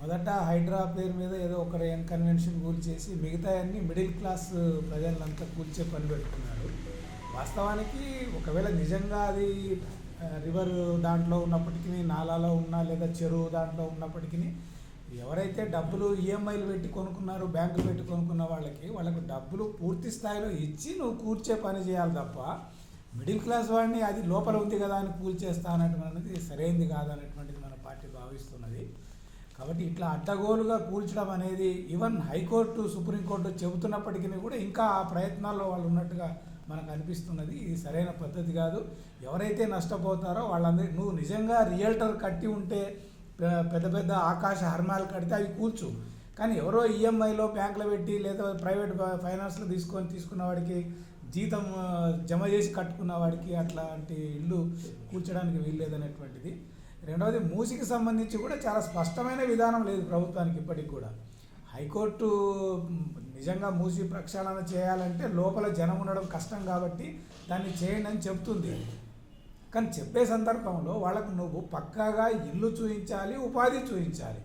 మొదట హైడ్రా పేరు మీద ఏదో ఒక కన్వెన్షన్ కూల్చేసి మిగతా అన్ని మిడిల్ క్లాస్ ప్రజలంతా కూల్చే పని పెట్టుకున్నారు వాస్తవానికి ఒకవేళ నిజంగా అది రివర్ దాంట్లో ఉన్నప్పటికీ నాలాలో ఉన్నా లేదా చెరువు దాంట్లో ఉన్నప్పటికీ ఎవరైతే డబ్బులు ఈఎంఐలు పెట్టి కొనుక్కున్నారో బ్యాంకులు పెట్టి కొనుక్కున్న వాళ్ళకి వాళ్ళకు డబ్బులు పూర్తి స్థాయిలో ఇచ్చి నువ్వు కూర్చే పని చేయాలి తప్ప మిడిల్ క్లాస్ వాడిని అది లోపల ఉంది కదా అని కూల్చేస్తా అనేటువంటిది సరైనది కాదనేటువంటిది మన పార్టీ భావిస్తున్నది. కాబట్టి ఇట్లా అడ్డగోలుగా కూల్చడం అనేది ఈవెన్ హైకోర్టు సుప్రీంకోర్టు చెబుతున్నప్పటికీ కూడా ఇంకా ఆ ప్రయత్నాల్లో వాళ్ళు ఉన్నట్టుగా మనకు అనిపిస్తున్నది. ఇది సరైన పద్ధతి కాదు. ఎవరైతే నష్టపోతారో వాళ్ళందరికీ నువ్వు నిజంగా రియల్టర్ కట్టి ఉంటే పెద్ద పెద్ద ఆకాశ హర్మాలు కడితే అవి కూల్చు. కానీ ఎవరో ఈఎంఐలో బ్యాంకులో పెట్టి లేదా ప్రైవేట్ ఫైనాన్స్లో తీసుకొని తీసుకున్న వాడికి జీతం జమ చేసి కట్టుకున్న వాడికి అట్లాంటి ఇల్లు కూల్చడానికి వీల్లేదనేటువంటిది. రెండవది మూసికి సంబంధించి కూడా చాలా స్పష్టమైన విధానం లేదు ప్రభుత్వానికి ఇప్పటికి కూడా. హైకోర్టు నిజంగా మూసి ప్రక్షాళన చేయాలంటే లోపల జనం ఉండడం కష్టం కాబట్టి దాన్ని చేయండి అని చెప్తుంది. కానీ చెప్పే సందర్భంలో వాళ్ళకు నువ్వు పక్కాగా ఇల్లు చూపించాలి ఉపాధి చూపించాలి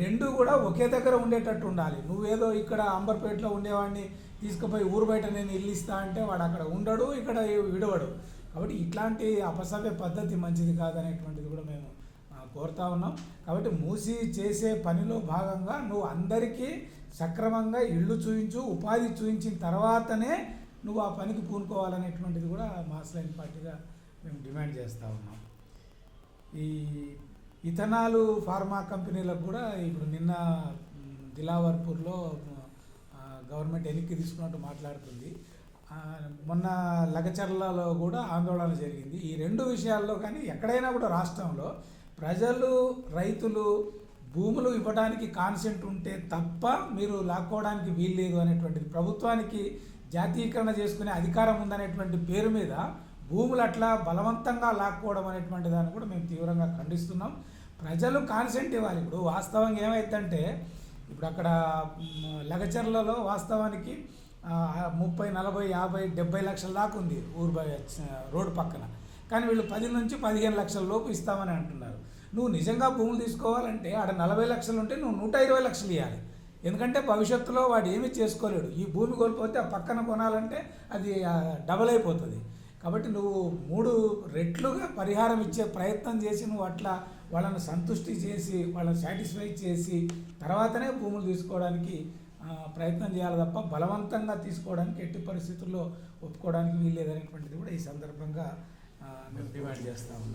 రెండు కూడా ఒకే దగ్గర ఉండేటట్టు ఉండాలి. నువ్వేదో ఇక్కడ అంబర్పేటలో ఉండేవాడిని తీసుకుపోయి ఊరు బయట నేను ఇల్లు ఇస్తా అంటే వాడు అక్కడ ఉండడు ఇక్కడ విడవడు. కాబట్టి ఇట్లాంటి అపసవ్య పద్ధతి మంచిది కాదనేటువంటిది కూడా మేము కోరుతా ఉన్నాం. కాబట్టి మూసి చేసే పనిలో భాగంగా నువ్వు అందరికీ సక్రమంగా ఇళ్ళు చూయించు ఉపాధి చూయించిన తర్వాతనే నువ్వు ఆ పనికి పూనుకోవాలనేటువంటిది కూడా మాస్ లైన్ పార్టీగా మేము డిమాండ్ చేస్తూ ఉన్నాం. ఈ ఇథనాలు ఫార్మా కంపెనీలకు కూడా ఇప్పుడు నిన్న దిలావర్పూర్లో గవర్నమెంట్ వెనక్కి తీసుకున్నట్టు మాట్లాడుతుంది. మొన్న లగచర్లలో కూడా ఆందోళన జరిగింది. ఈ రెండు విషయాల్లో కానీ ఎక్కడైనా కూడా రాష్ట్రంలో ప్రజలు రైతులు భూములు ఇవ్వడానికి కాన్సెంట్ ఉంటే తప్ప మీరు లాక్కోవడానికి వీల్లేదు అనేటువంటిది ప్రభుత్వానికి జాతీయకరణ చేసుకునే అధికారం ఉందనేటువంటి పేరు మీద భూములు అట్లా బలవంతంగా లాక్కోవడం అనేటువంటి దాన్ని కూడా మేము తీవ్రంగా ఖండిస్తున్నాం. ప్రజలు కాన్సెంట్ ఇవ్వాలి. ఇప్పుడు వాస్తవంగా ఏమైందంటే ఇప్పుడు అక్కడ లగచర్లలో వాస్తవానికి ముప్పై నలభై యాభై డెబ్బై లక్షల దాకా ఉంది ఊరు బయ- రోడ్డు పక్కన. కానీ వీళ్ళు పది నుంచి పదిహేను లక్షల లోపు ఇస్తామని అంటున్నారు. నువ్వు నిజంగా భూములు తీసుకోవాలంటే ఆడ నలభై లక్షలు ఉంటే నువ్వు నూట ఇరవై లక్షలు ఇవ్వాలి ఎందుకంటే భవిష్యత్తులో వాడు ఏమీ చేసుకోలేడు. ఈ భూమి కోల్పోతే ఆ పక్కన కొనాలంటే అది డబల్ అయిపోతుంది. కాబట్టి నువ్వు మూడు రెట్లుగా పరిహారం ఇచ్చే ప్రయత్నం చేసి నువ్వు అట్లా వాళ్ళని సంతృష్టి చేసి వాళ్ళని సాటిస్ఫై చేసి తర్వాతనే భూములు తీసుకోవడానికి ప్రయత్నం చేయాలి తప్ప బలవంతంగా తీసుకోవడానికి ఎట్టి పరిస్థితుల్లో ఒప్పుకోవడానికి వీల్లేదనేటువంటిది కూడా ఈ సందర్భంగా మేము డిమాండ్ చేస్తూ ఉన్నాం.